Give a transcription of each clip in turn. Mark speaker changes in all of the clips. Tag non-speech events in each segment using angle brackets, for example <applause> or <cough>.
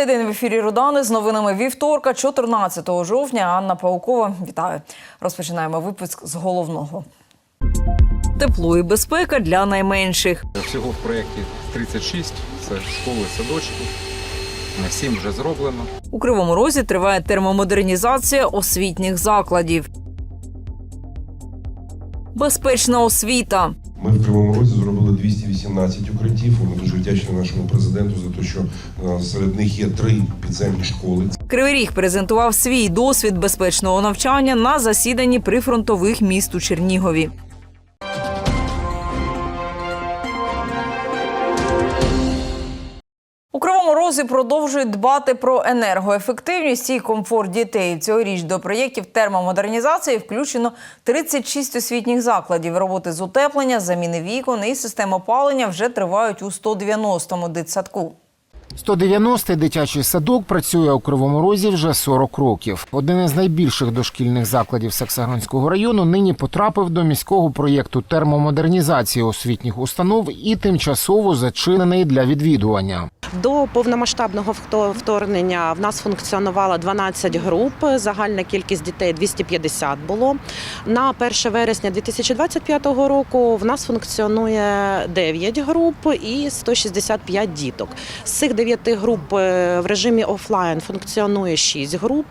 Speaker 1: Цей день в ефірі Рудани з новинами вівторка, 14 жовтня. Анна Паукова. Вітаю. Розпочинаємо випуск з головного. Тепло і безпека для найменших.
Speaker 2: Всього в проєкті 36, це школи, садочки. На 7 вже зроблено.
Speaker 1: У Кривому Розі триває термомодернізація освітніх закладів. Безпечна освіта.
Speaker 3: Ми в Кривому Розі зробили 218 укриттів. Ми дуже вдячні нашому президенту за те, що е, серед них є три підземні школи.
Speaker 1: Кривий Ріг презентував свій досвід безпечного навчання на засіданні прифронтових міст у Чернігові. Кривому продовжують дбати про енергоефективність і комфорт дітей. Цьогоріч до проєктів термомодернізації включено 36 освітніх закладів. Роботи з утеплення, заміни вікон і систем опалення вже тривають у 190-му дитсадку.
Speaker 4: 190-й дитячий садок працює у Кривому Розі вже 40 років. Один із найбільших дошкільних закладів Саксаганського району нині потрапив до міського проєкту термомодернізації освітніх установ і тимчасово зачинений для відвідування.
Speaker 5: До повномасштабного вторгнення в нас функціонувало 12 груп. Загальна кількість дітей 250 було. На 1 вересня 2025 року в нас функціонує 9 груп і 165 діток. З цих 9 груп е, в режимі офлайн функціонує 6 груп,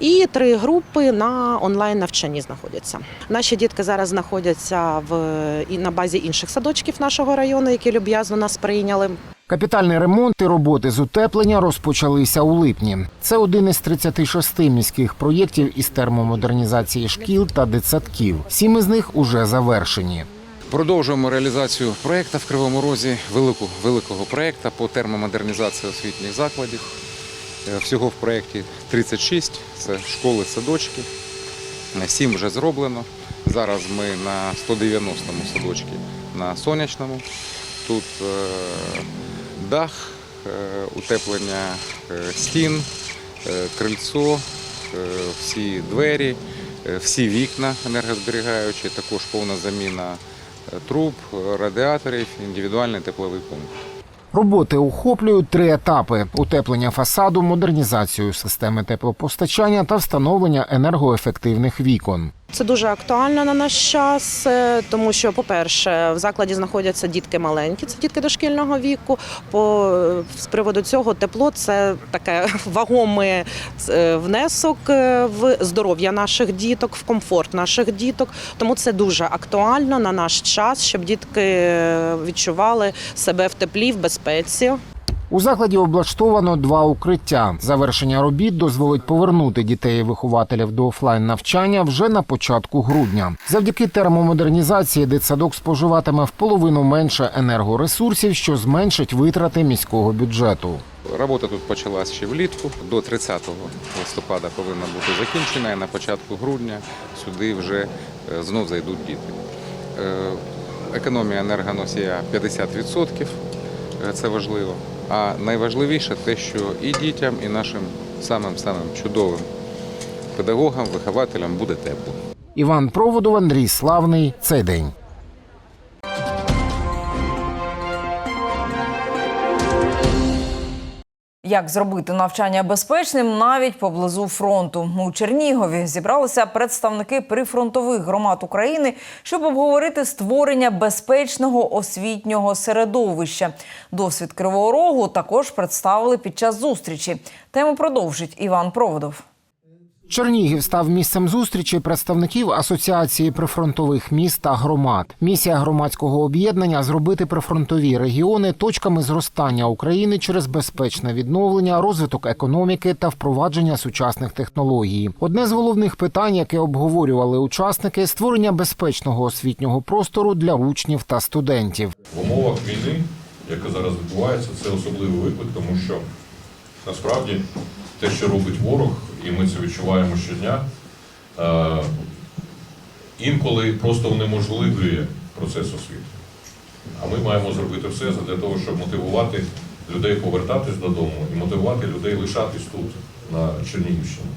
Speaker 5: і 3 групи на онлайн навчанні знаходяться. Наші дітки зараз знаходяться в і на базі інших садочків нашого району, які люб'язно нас прийняли.
Speaker 4: Капітальний ремонт і роботи з утеплення розпочалися у липні. Це один із 36 міських проєктів із термомодернізації шкіл та дитсадків. Сім із них уже завершені.
Speaker 2: Продовжуємо реалізацію проєкту в Кривому Розі, велику, великого проєкту по термомодернізації освітніх закладів. Е, Всього в проєкті 36, це школи, садочки. На 7 вже зроблено. Зараз ми на 190-му садочку на сонячному. Тут е, дах, е, утеплення е, стін, е, крильцо, е, всі двері, е, всі вікна енергозберігаючі, також повна заміна е, труб, радіаторів, індивідуальний тепловий пункт.
Speaker 4: Роботи охоплюють три етапи: утеплення фасаду, модернізацію системи теплопостачання та встановлення енергоефективних вікон.
Speaker 5: Це дуже актуально на наш час, е, тому що, по-перше, в закладі знаходяться дітки маленькі, це дітки дошкільного віку. По з приводу цього тепло це таке <laughs> вагомий е, внесок е, в здоров'я наших діток, в комфорт наших діток. Тому це дуже актуально на наш час, щоб дітки е, відчували себе в теплі, в безпеці.
Speaker 4: У закладі облаштовано два укриття. Завершення робіт дозволить повернути дітей і вихователів до офлайн навчання вже на початку грудня. Завдяки термомодернізації дитсадок споживатиме в половину менше енергоресурсів, що зменшить витрати міського бюджету.
Speaker 2: Робота тут почалась ще влітку. До 30 листопада повинна бути закінчена, і на початку грудня сюди вже е, знов зайдуть діти. Е, Економія енергоносія 50%, е, це важливо. А найважливіше те, що і дітям, і нашим самим-самим чудовим педагогам, вихователям буде тепло.
Speaker 4: Іван Проводов, Андрій Славний. Цей день.
Speaker 1: Як зробити навчання безпечним навіть поблизу фронту у Чернігові зібралися представники прифронтових громад України, щоб обговорити створення безпечного освітнього середовища. Досвід Кривого Рогу також представили під час зустрічі. Тему продовжить Іван Проводов.
Speaker 4: Чернігів став місцем зустрічі представників Асоціації прифронтових міст та громад. Місія громадського об'єднання зробити прифронтові регіони точками зростання України через безпечне відновлення, розвиток економіки та впровадження сучасних технологій. Одне з головних питань, яке обговорювали учасники, створення безпечного освітнього простору для учнів та студентів.
Speaker 6: В умовах війни, яка зараз відбувається, це особливий виклик, тому що насправді те, що робить ворог, і ми це відчуваємо щодня, е, інколи просто унеможливлює процес освіти. А ми маємо зробити все для того, щоб мотивувати людей повертатись додому і мотивувати людей лишатись тут, на Чернігівщині.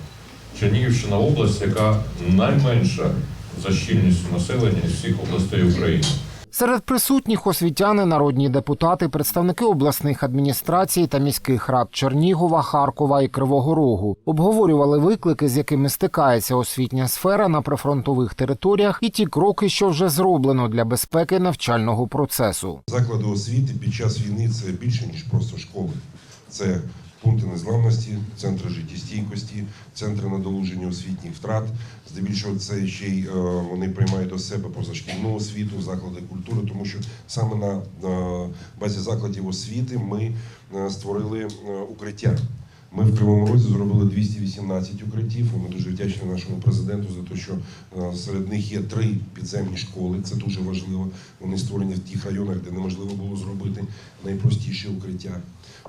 Speaker 6: Чернігівщина область, яка найменша за щільністю населення із всіх областей України.
Speaker 4: Серед присутніх освітяни, народні депутати, представники обласних адміністрацій та міських рад Чернігова, Харкова і Кривого Рогу обговорювали виклики, з якими стикається освітня сфера на прифронтових територіях, і ті кроки, що вже зроблено для безпеки навчального процесу.
Speaker 3: Заклади освіти під час війни це більше ніж просто школи. Це пункти незламності, центри життєстійкості, центри надолуження освітніх втрат. Здебільшого це ще й е, вони приймають до себе позашкільну освіту, заклади культури, тому що саме на базі закладів освіти ми е, створили е, укриття. Ми в Кривому Розі зробили 218 укриттів. Ми дуже вдячні нашому президенту за те, що серед них є три підземні школи. Це дуже важливо. Вони створені в тих районах, де неможливо було зробити найпростіші укриття.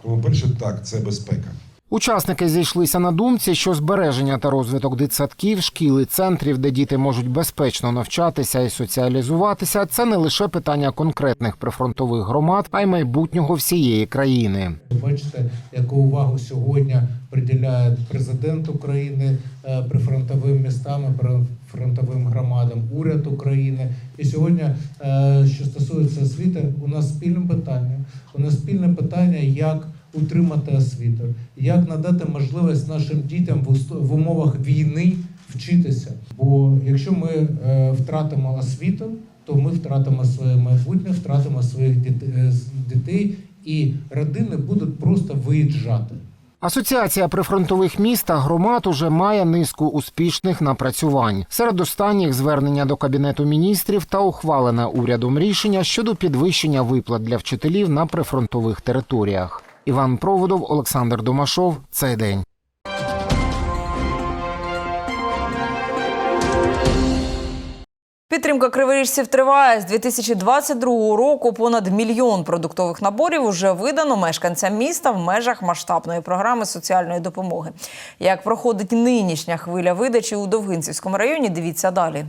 Speaker 3: Тому, перше, так, це безпека.
Speaker 4: Учасники зійшлися на думці, що збереження та розвиток дитсадків, шкіл і центрів, де діти можуть безпечно навчатися і соціалізуватися, це не лише питання конкретних прифронтових громад, а й майбутнього всієї країни.
Speaker 7: Бачите, яку увагу сьогодні приділяє президент України е, прифронтовим містам, прифронтовим громадам, уряд України. І сьогодні, е, що стосується освіти, у нас спільне питання. У нас спільне питання, як утримати освіту, як надати можливість нашим дітям в умовах війни вчитися. Бо якщо ми е, втратимо освіту, то ми втратимо своє майбутнє, втратимо своїх е, дітей, і родини будуть просто виїжджати.
Speaker 4: Асоціація прифронтових міст та громад уже має низку успішних напрацювань. Серед останніх звернення до кабінету міністрів та ухвалене урядом рішення щодо підвищення виплат для вчителів на прифронтових територіях. Іван Проводов, Олександр Домашов. Цей день.
Speaker 1: Підтримка криворіжців триває з 2022 року. Понад мільйон продуктових наборів уже видано мешканцям міста в межах масштабної програми соціальної допомоги. Як проходить нинішня хвиля видачі у Довгинцівському районі? Дивіться далі.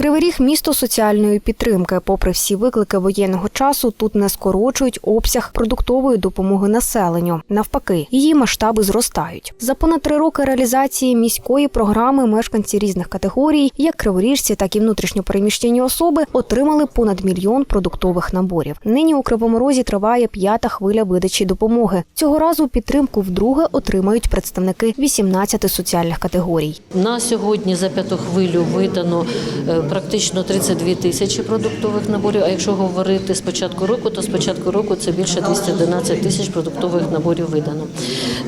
Speaker 8: Кривий Ріг – місто соціальної підтримки. Попри всі виклики воєнного часу, тут не скорочують обсяг продуктової допомоги населенню. Навпаки, її масштаби зростають. За понад три роки реалізації міської програми мешканці різних категорій, як криворіжці, так і внутрішньопереміщені особи, отримали понад мільйон продуктових наборів. Нині у Кривому Розі триває п'ята хвиля видачі допомоги. Цього разу підтримку вдруге отримають представники 18 соціальних категорій.
Speaker 9: На сьогодні за п'яту хвилю видано е, практично 32 тисячі продуктових наборів. А якщо говорити з початку року, то з початку року це більше 211 тисяч продуктових наборів видано.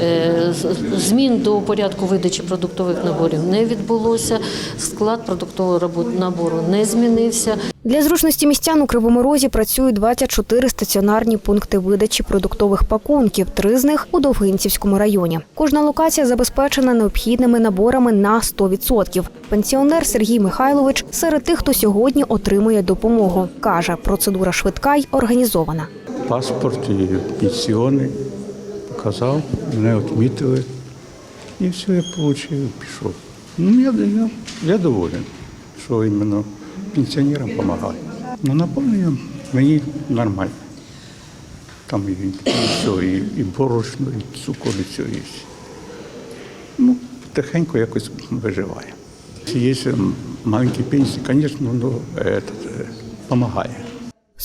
Speaker 9: Е, Змін до порядку видачі продуктових наборів не відбулося. Склад продуктового набору не змінився.
Speaker 8: Для зручності містян у Кривому Розі працюють 24 стаціонарні пункти видачі продуктових пакунків, три з них у Довгинцівському районі. Кожна локація забезпечена необхідними наборами на 100%. Пенсіонер Сергій Михайлович серед тих, хто сьогодні отримує допомогу. Каже, процедура швидка й організована.
Speaker 10: паспорт і пенсіони показав, мене відмітили. І все, я отримав пішов. Ну, я, я, я доволен, що іменно пенсіонерам допомагаю. Ну, наповнення мені нормально. Там і, і все, і, і борошно, і цукор, і все є. Ну, тихенько якось виживає. Є маленькі пенсії, звісно, ну, допомагає.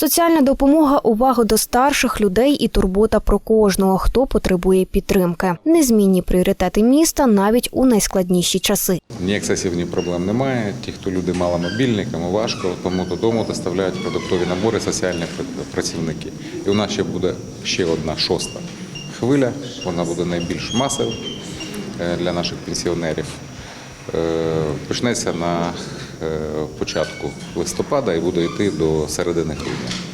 Speaker 8: Соціальна допомога, увага до старших людей і турбота про кожного, хто потребує підтримки. Незмінні пріоритети міста навіть у найскладніші часи.
Speaker 2: Ні ексцесивні проблем немає. Ті, хто люди маломобільні, кому важко, тому додому доставляють продуктові набори соціальні пр- працівники. І у нас ще буде ще одна шоста хвиля. Вона буде найбільш масова е, для наших пенсіонерів. Е, Почнеться на початку листопада і буде йти до середини грудня.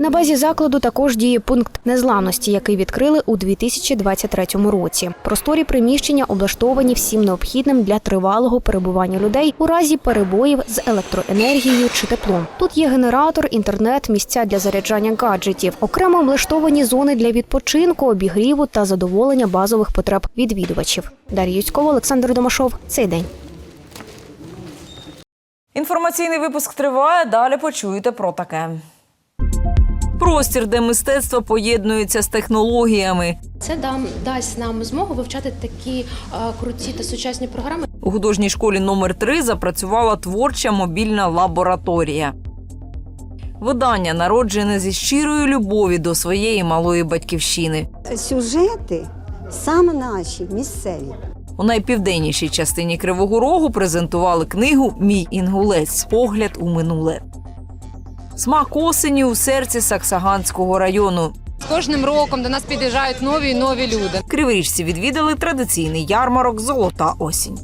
Speaker 8: На базі закладу також діє пункт незламності, який відкрили у 2023 році. Просторі приміщення облаштовані всім необхідним для тривалого перебування людей у разі перебоїв з електроенергією чи теплом. Тут є генератор, інтернет, місця для заряджання гаджетів, окремо облаштовані зони для відпочинку, обігріву та задоволення базових потреб відвідувачів. Дар'я Юцькова, Олександр Домашов. Цей день.
Speaker 1: Інформаційний випуск триває. Далі почуєте про таке. Простір, де мистецтво поєднується з технологіями.
Speaker 11: Це дам дасть нам змогу вивчати такі е, круті та сучасні програми.
Speaker 1: У художній школі номер 3 запрацювала творча мобільна лабораторія. Видання народжене зі щирої любові до своєї малої батьківщини.
Speaker 12: Сюжети саме наші місцеві.
Speaker 1: У найпівденнішій частині Кривого Рогу презентували книгу Мій інгулець. Погляд у минуле. Смак осені у серці Саксаганського району.
Speaker 13: З кожним роком до нас під'їжджають нові і нові люди.
Speaker 1: Криворіжці відвідали традиційний ярмарок Золота осінь.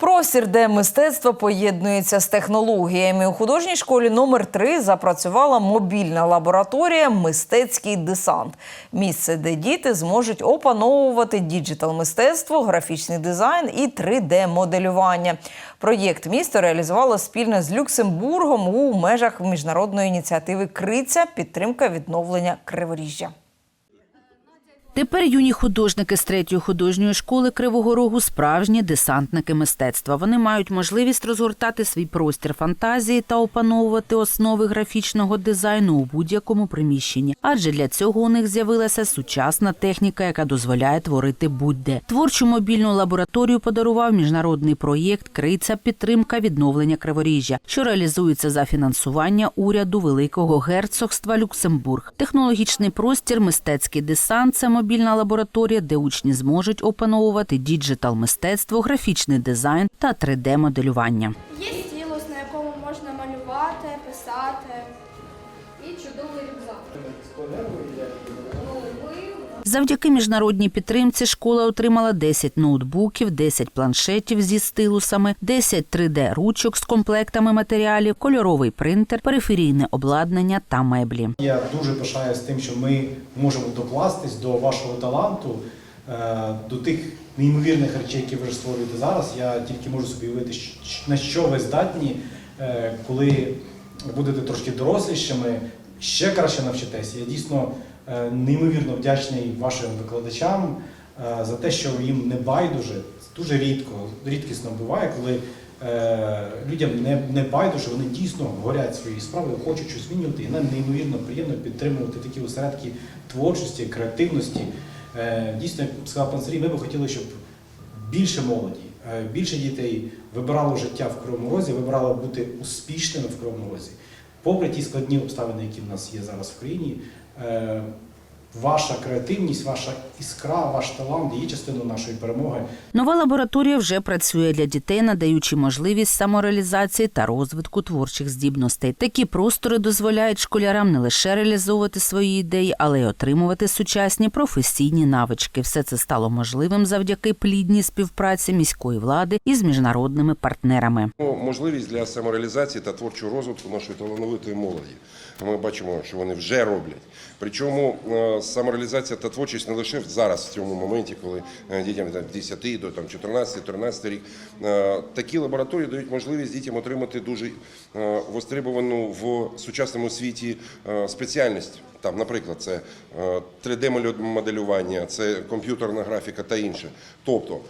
Speaker 1: Простір, де мистецтво поєднується з технологіями. У художній школі номер 3 запрацювала мобільна лабораторія Мистецький десант. Місце, де діти зможуть опановувати діджитал мистецтво, графічний дизайн і 3D-моделювання. Проєкт місто реалізувало спільно з Люксембургом у межах міжнародної ініціативи Криця підтримка відновлення Криворіжжя.
Speaker 14: Тепер юні художники з третьої художньої школи Кривого Рогу справжні десантники мистецтва. Вони мають можливість розгортати свій простір фантазії та опановувати основи графічного дизайну у будь-якому приміщенні. Адже для цього у них з'явилася сучасна техніка, яка дозволяє творити будь-де. Творчу мобільну лабораторію подарував міжнародний проєкт Криця підтримка відновлення Криворіжжя, що реалізується за фінансування уряду Великого герцогства Люксембург. Технологічний простір, мистецький десант це мобільна лабораторія, де учні зможуть опановувати діджитал мистецтво, графічний дизайн та 3D-моделювання. Завдяки міжнародній підтримці школа отримала 10 ноутбуків, 10 планшетів зі стилусами, 10 3D-ручок з комплектами матеріалів, кольоровий принтер, периферійне обладнання та меблі.
Speaker 15: Я дуже пишаюсь тим, що ми можемо докластись до вашого таланту, е, до тих неймовірних речей, які ви створюєте зараз. Я тільки можу собі уявити, на що ви здатні, е, коли будете трошки дорослішими, ще краще навчитесь. Я дійсно неймовірно вдячний вашим викладачам е, за те, що їм не байдуже. Дуже рідко, рідкісно буває, коли е, людям не, не байдуже, вони дійсно горять своєю справою, хочуть щось змінювати. І нам неймовірно приємно підтримувати такі осередки творчості, креативності. Е, Дійсно, як сказав пан Сергій, ми би хотіли, щоб більше молоді, е, більше дітей вибирало життя в Кривому Розі, вибирало бути успішними в Кривому Розі. Попри ті складні обставини, які в нас є зараз в країні, е, ваша креативність, ваша іскра, ваш талант є частиною нашої перемоги.
Speaker 14: Нова лабораторія вже працює для дітей, надаючи можливість самореалізації та розвитку творчих здібностей. Такі простори дозволяють школярам не лише реалізовувати свої ідеї, але й отримувати сучасні професійні навички. Все це стало можливим завдяки плідній співпраці міської влади із міжнародними партнерами.
Speaker 3: Можливість для самореалізації та творчого розвитку нашої талановитої молоді. Ми бачимо, що вони вже роблять. Причому е, самореалізація та творчість не лише зараз, в цьому моменті, коли е, дітям там, 10 до 14-13 рік. Е, Такі лабораторії дають можливість дітям отримати дуже востребовану в сучасному світі спеціальність. Там, наприклад, це 3D-моделювання, це комп'ютерна графіка та інше. Тобто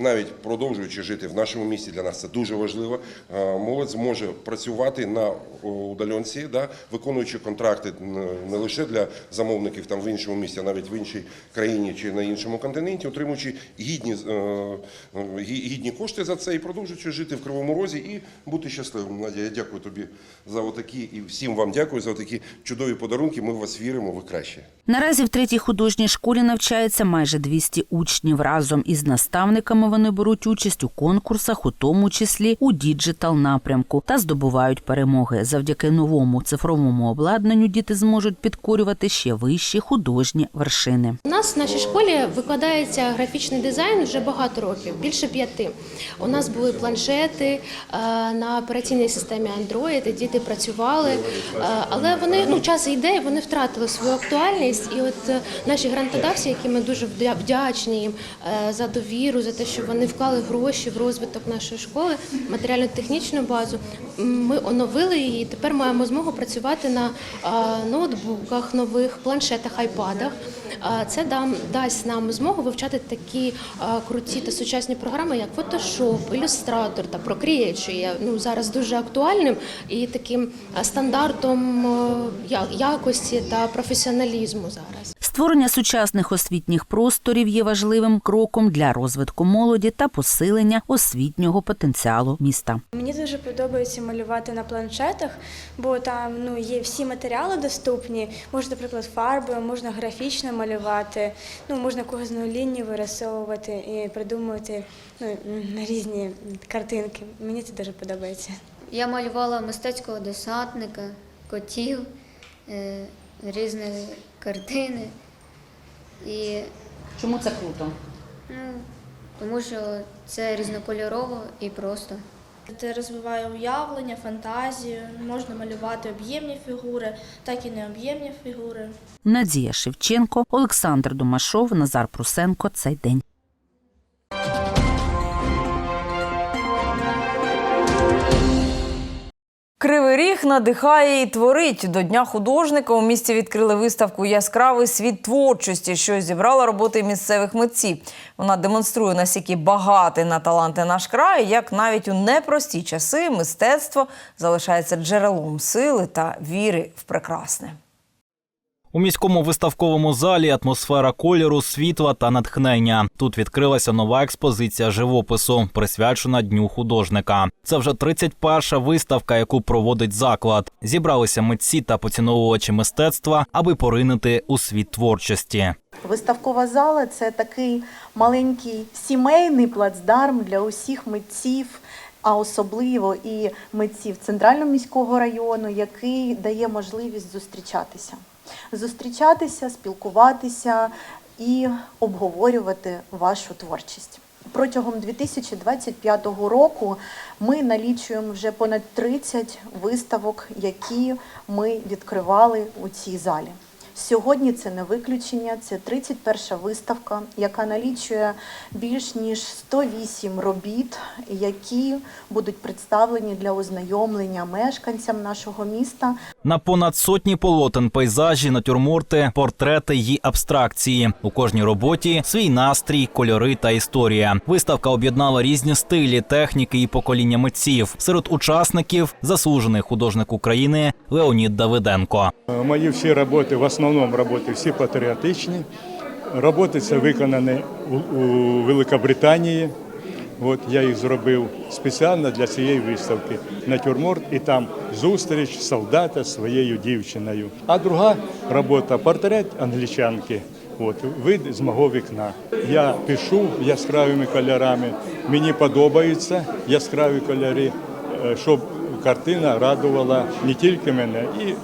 Speaker 3: навіть продовжуючи жити в нашому місті, для нас це дуже важливо. е, Молодь зможе працювати на удаленці, да, виконуючи контракти не лише для замовників там в іншому місті, а навіть в іншій країні чи на іншому континенті, отримуючи гідні, е, гідні кошти за це і продовжуючи жити в Кривому Розі і бути щасливим. Надя, я дякую тобі за отакі і всім вам дякую за такі чудові подарунки. Ми в вас віримо, ви краще.
Speaker 14: Наразі в третій художній школі навчається майже 200 учнів. Разом із наставниками вони беруть участь у конкурсах, у тому числі у діджитал напрямку, та здобувають перемоги. Завдяки новому цифровому обладнанню діти зможуть підкорювати ще вищі художні вершини.
Speaker 11: У нас в нашій школі викладається графічний дизайн вже багато років, більше п'яти. У нас були планшети е, на операційній системі Android, діти працювали, е, але вони ну час йде, вони втратили свою актуальність. І от е, наші грантодавці, які ми дуже вдя- вдячні їм за довіру, за те, що вони вклали гроші в розвиток нашої школи, матеріально-технічну базу. Ми оновили її. Тепер маємо змогу працювати на ноутбуках, нових планшетах, айпадах. Це дам дасть нам змогу вивчати такі круті та сучасні програми, як Photoshop, Illustrator та Procreate, що є ну зараз дуже актуальним і таким стандартом якості та професіоналізму зараз.
Speaker 14: Створення сучасних освітніх просторів є важливим кроком для розвитку молоді та посилення освітнього потенціалу міста.
Speaker 16: Мені дуже подобається малювати на планшетах, бо там ну є всі матеріали доступні. Можна, наприклад, фарбою, можна графічно малювати, ну можна кожну лінію вирисовувати і придумувати ну, різні картинки. Мені це дуже подобається.
Speaker 17: Я малювала мистецького десантника, котів, е, різні картини. І,
Speaker 14: Чому це круто?
Speaker 17: ну, тому що це різнокольорово і просто.
Speaker 16: Це розвиває уявлення, фантазію. Можна малювати об'ємні фігури, так і необ'ємні фігури.
Speaker 14: Надія Шевченко, Олександр Домашов, Назар Прусенко. Цей день.
Speaker 1: Кривий ріг надихає і творить. До Дня художника у місті відкрили виставку Яскравий світ творчості, що зібрала роботи місцевих митців. Вона демонструє наскільки багатий на таланти наш край, як навіть у непрості часи мистецтво залишається джерелом сили та віри в прекрасне.
Speaker 18: У міському виставковому залі атмосфера кольору, світла та натхнення. Тут відкрилася нова експозиція живопису, присвячена Дню художника. Це вже 31-ша виставка, яку проводить заклад. Зібралися митці та поціновувачі мистецтва, аби поринути у світ творчості.
Speaker 19: Виставкова зала це такий маленький сімейний плацдарм для усіх митців, а особливо і митців центрального міського району, який дає можливість зустрічатися. Зустрічатися, спілкуватися і обговорювати вашу творчість. Протягом 2025 року ми налічуємо вже понад 30 виставок, які ми відкривали у цій залі. Сьогодні це не виключення, це 31 виставка, яка налічує більш ніж 108 робіт, які будуть представлені для ознайомлення мешканцям нашого міста.
Speaker 18: На понад сотні полотен, пейзажі, натюрморти, портрети й абстракції. У кожній роботі свій настрій, кольори та історія. Виставка об'єднала різні стилі, техніки і покоління митців. Серед учасників заслужений художник України Леонід Давиденко.
Speaker 10: Мої всі роботи, в основному роботи, всі патріотичні. Роботи це виконані у, Великобританії. От я їх зробив спеціально для цієї виставки. Натюрморт і там зустріч солдата своєю дівчиною. А друга робота портрет англічанки. От вид з мого вікна. Я пишу яскравими кольорами. Мені подобаються яскраві кольори, е, щоб картина радувала не тільки мене, і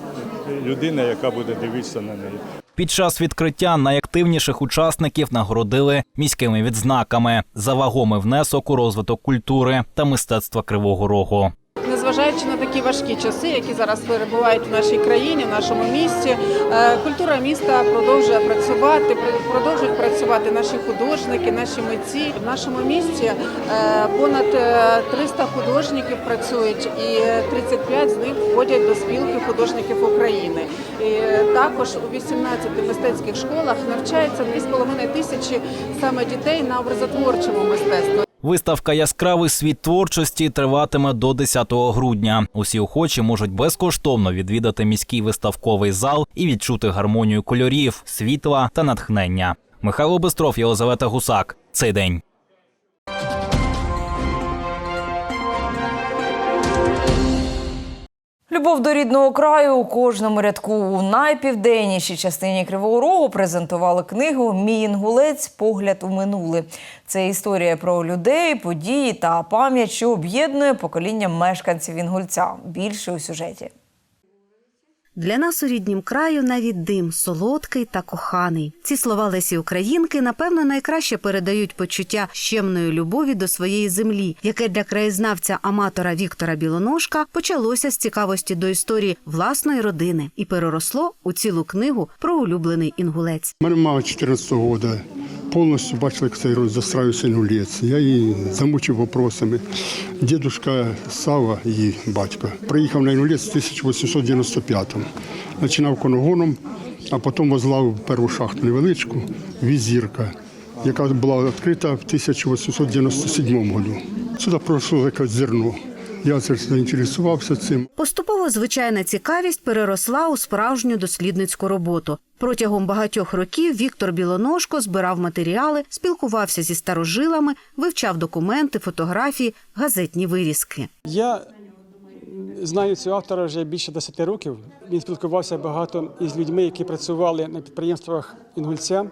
Speaker 10: людина, яка буде дивитися на неї.
Speaker 18: Під час відкриття найактивніших учасників нагородили міськими відзнаками за вагомий внесок у розвиток культури та мистецтва Кривого Рогу.
Speaker 20: Незважаючи на такі важкі часи, які зараз перебувають в нашій країні, в нашому місті, е, культура міста продовжує працювати, продовжують працювати наші художники, наші митці. В нашому місті е, понад е, 300 художників працюють, і 35 з них входять до спілки художників України. І е, також у 18 мистецьких школах навчається 2,5 тисячі саме дітей на образотворчому мистецтві.
Speaker 18: Виставка Яскравий світ творчості триватиме до 10 грудня. Усі охочі можуть безкоштовно відвідати міський виставковий зал і відчути гармонію кольорів, світла та натхнення. Михайло Бестров, Єлизавета Гусак. Цей день.
Speaker 1: Любов до рідного краю у кожному рядку у найпівденнішій частині Кривого Рогу презентували книгу Мій інгулець. Погляд у минуле. Це історія про людей, події та пам'ять, що об'єднує покоління мешканців Інгульця. Більше у сюжеті.
Speaker 21: Для нас у ріднім краю навіть дим солодкий та коханий. Ці слова Лесі Українки напевно найкраще передають почуття щемної любові до своєї землі, яке для краєзнавця аматора Віктора Білоножка почалося з цікавості до історії власної родини і переросло у цілу книгу про улюблений інгулець.
Speaker 22: Мене мама 14 року повністю бачила, як цей застраився інгулець. Я її замучив вопросами. Дідушка Сава, її батько, приїхав на інгулець в 1895-му. Починав коногоном, а потім возглавив першу шахту невеличку, візірка, яка була відкрита в 1897 році. Сюди пройшло якесь зерно. Я це заінтересувався цим.
Speaker 21: Цього звичайна цікавість переросла у справжню дослідницьку роботу. Протягом багатьох років Віктор Білоножко збирав матеріали, спілкувався зі старожилами, вивчав документи, фотографії, газетні вирізки.
Speaker 23: Я знаю цього автора вже більше 10 років. Він спілкувався багато із людьми, які працювали на підприємствах Інгульця.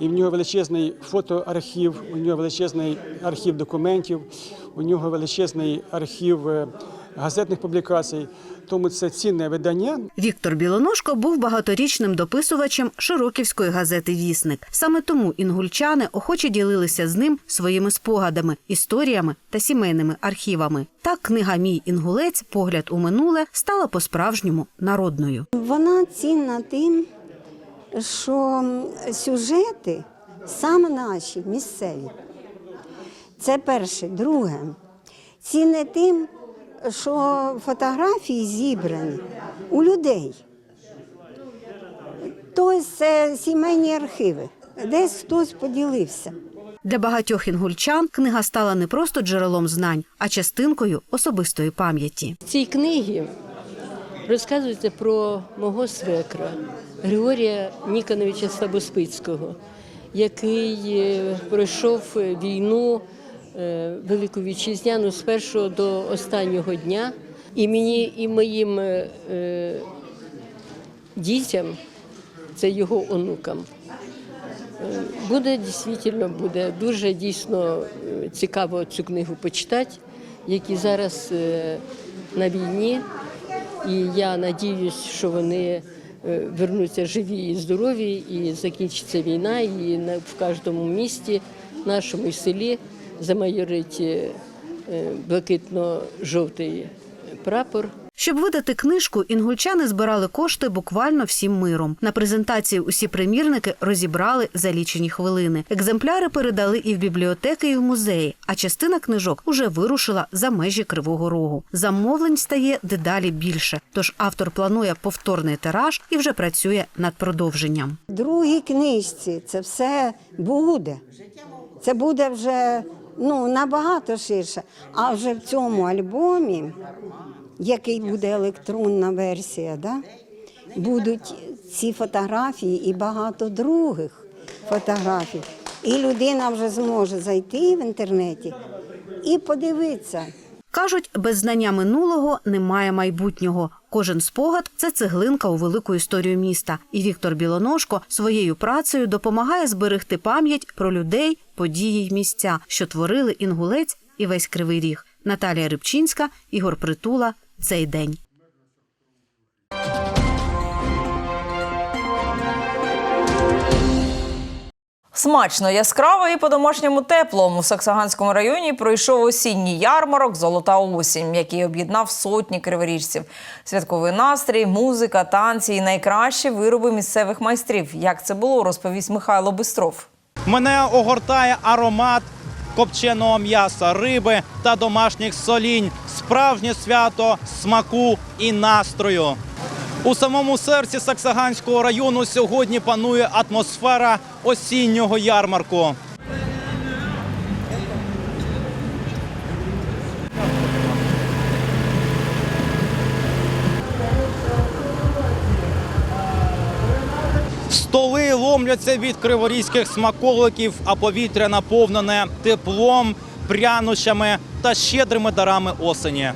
Speaker 23: І в нього величезний фотоархів, у нього величезний архів документів, у нього величезний архів е, газетних публікацій. Тому це цінне видання.
Speaker 21: Віктор Білоножко був багаторічним дописувачем Широківської газети Вісник. Саме тому інгульчани охоче ділилися з ним своїми спогадами, історіями та сімейними архівами. Так книга Мій інгулець Погляд у минуле стала по-справжньому народною.
Speaker 12: Вона цінна тим, що сюжети саме наші місцеві. Це перше. Друге, цінне тим, що фотографії зібрані у людей. Тобто це сімейні архіви, десь хтось поділився.
Speaker 21: Для багатьох інгульчан книга стала не просто джерелом знань, а частинкою особистої пам'яті.
Speaker 24: В цій книгі розказується про мого свекра Григорія Ніконовича Слабоспицького, який е, пройшов війну Велику Вітчизняну з першого до останнього дня. І мені, і моїм е, е, дітям, це його онукам. Е, Буде дійсно буде дуже дійсно е, цікаво цю книгу почитати, які зараз е, на війні. І я надіюсь, що вони е, вернуться живі і здорові, і закінчиться війна, і в кожному місті, нашому селі замайорить е, е, блакитно-жовтий прапор.
Speaker 21: Щоб видати книжку, інгульчани збирали кошти буквально всім миром. На презентації усі примірники розібрали за лічені хвилини. Екземпляри передали і в бібліотеки, і в музеї, а частина книжок уже вирушила за межі Кривого Рогу. Замовлень стає дедалі більше. Тож автор планує повторний тираж і вже працює над продовженням.
Speaker 12: В другій книжці це все буде. Це буде вже ну, набагато ширше. А вже в цьому альбомі, який буде електронна версія, да, будуть ці фотографії і багато других фотографій. І людина вже зможе зайти в інтернеті і подивитися.
Speaker 21: Кажуть, без знання минулого немає майбутнього. Кожен спогад це цеглинка у велику історію міста. І Віктор Білоножко своєю працею допомагає зберегти пам'ять про людей, події й місця, що творили інгулець і весь кривий ріг. Наталія Рибчинська, Ігор Притула. Цей день.
Speaker 1: Смачно, яскраво і по-домашньому тепло. У Саксаганському районі пройшов осінній ярмарок Золота осінь, який об'єднав сотні криворіжців. Святковий настрій, музика, танці і найкращі вироби місцевих майстрів. Як це було, розповість Михайло Бистров.
Speaker 18: Мене огортає аромат копченого м'яса, риби та домашніх солінь. Справжнє свято смаку і настрою. У самому серці Саксаганського району сьогодні панує атмосфера осіннього ярмарку. Столи ломляться від криворізьких смаколиків, а повітря наповнене теплом, прянощами та щедрими дарами осені.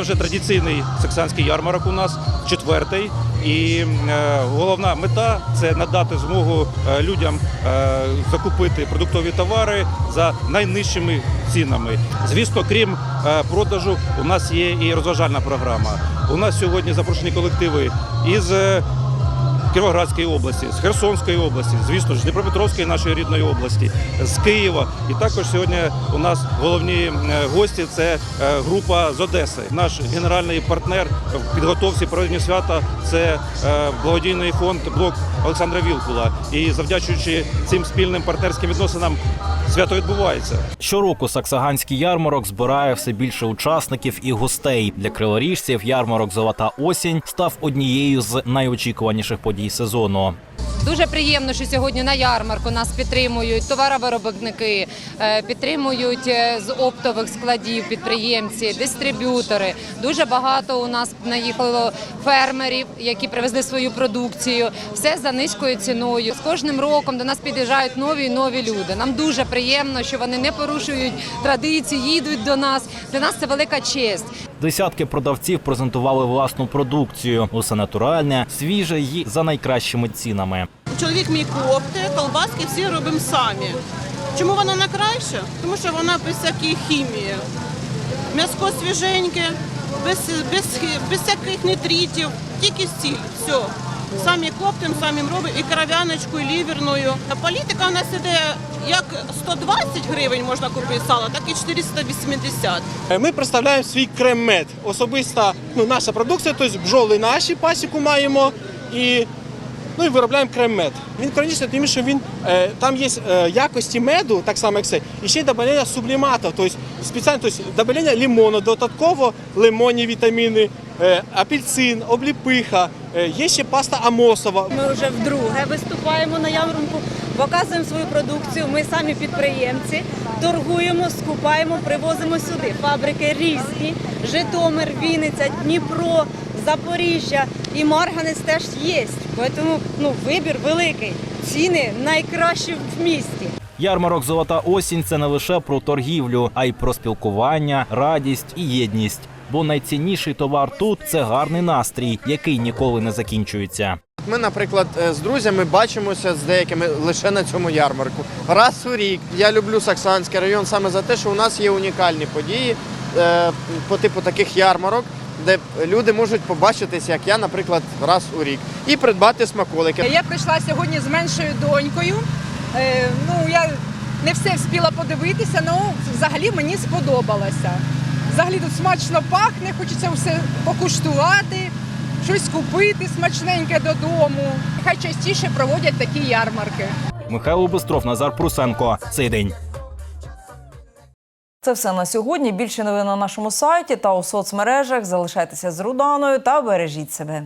Speaker 25: Вже традиційний саксанський ярмарок у нас, четвертий. І е, головна мета це надати змогу е, людям е, закупити продуктові товари за найнижчими цінами. Звісно, крім продажу, у нас є і розважальна програма. У нас сьогодні запрошені колективи із Кіровоградської області, з Херсонської області, звісно ж, Дніпропетровської нашої рідної області, з Києва. І також сьогодні у нас головні е, гості це е, група з Одеси. Наш генеральний партнер в підготовці проведення свята це е, благодійний фонд блок Олександра Вілкула. І завдячуючи цим спільним партнерським відносинам, свято відбувається.
Speaker 18: Щороку Саксаганський ярмарок збирає все більше учасників і гостей. Для криворіжців ярмарок Золота осінь став однією з найочікуваніших подій подій сезону.
Speaker 13: Дуже приємно, що сьогодні на ярмарку нас підтримують товаровиробники, е, підтримують е, з оптових складів підприємці, дистриб'ютори. Дуже багато у нас наїхало фермерів, які привезли свою продукцію. Все за низькою ціною. З кожним роком до нас під'їжджають нові і нові люди. Нам дуже приємно, що вони не порушують традиції, їдуть до нас. Для нас це велика честь.
Speaker 18: Десятки продавців презентували власну продукцію. Усе натуральне, свіже і за найкращими цінами.
Speaker 26: Чоловік мій копти, колбаски всі робимо самі. Чому вона найкраща? Тому що вона без всякої хімії. М'яско свіженьке, без, без, без всяких нитритів, тільки сіль. Все. Самі коптим, самі робимо і кров'яночку, і ліверною. Політика у нас іде як 120 гривень можна купити сало, так і 480.
Speaker 27: Ми представляємо свій крем-мед. Особиста ну, наша продукція, тобто бджоли наші пасіку маємо і, ну, і виробляємо крем-мед. Він корисний, тим, що він, е, там є е, якості меду, так само як це, і ще й додавання субліматів, тобто спеціально тобто, додавання лимону, додатково лимонні вітаміни, е, апельсин, обліпиха, е, є ще паста амосова.
Speaker 28: Ми вже вдруге виступаємо на ярмарку, показуємо свою продукцію. Ми самі підприємці, торгуємо, скупаємо, привозимо сюди. Фабрики різні: Житомир, Вінниця, Дніпро, Запоріжжя і Марганець теж є. Тому ну, вибір великий. Ціни найкращі в місті.
Speaker 18: Ярмарок Золота осінь це не лише про торгівлю, а й про спілкування, радість і єдність. Бо найцінніший товар тут це гарний настрій, який ніколи не закінчується.
Speaker 29: Ми, наприклад, е, з друзями бачимося з деякими лише на цьому ярмарку. Раз у рік. Я люблю Саксанський район саме за те, що у нас є унікальні події е, по типу таких ярмарок, де люди можуть побачитися, як я, наприклад, раз у рік, і придбати смаколики.
Speaker 30: Я прийшла сьогодні з меншою донькою. Е, ну, я не все встигла подивитися, але взагалі мені сподобалося. Взагалі тут смачно пахне, хочеться все покуштувати, щось купити смачненьке додому. Хай частіше проводять такі ярмарки.
Speaker 18: Михайло Бистров, Назар Прусенко. Цей день.
Speaker 1: Це все на сьогодні. Більше новин на нашому сайті та у соцмережах. Залишайтеся з Руданою та бережіть себе.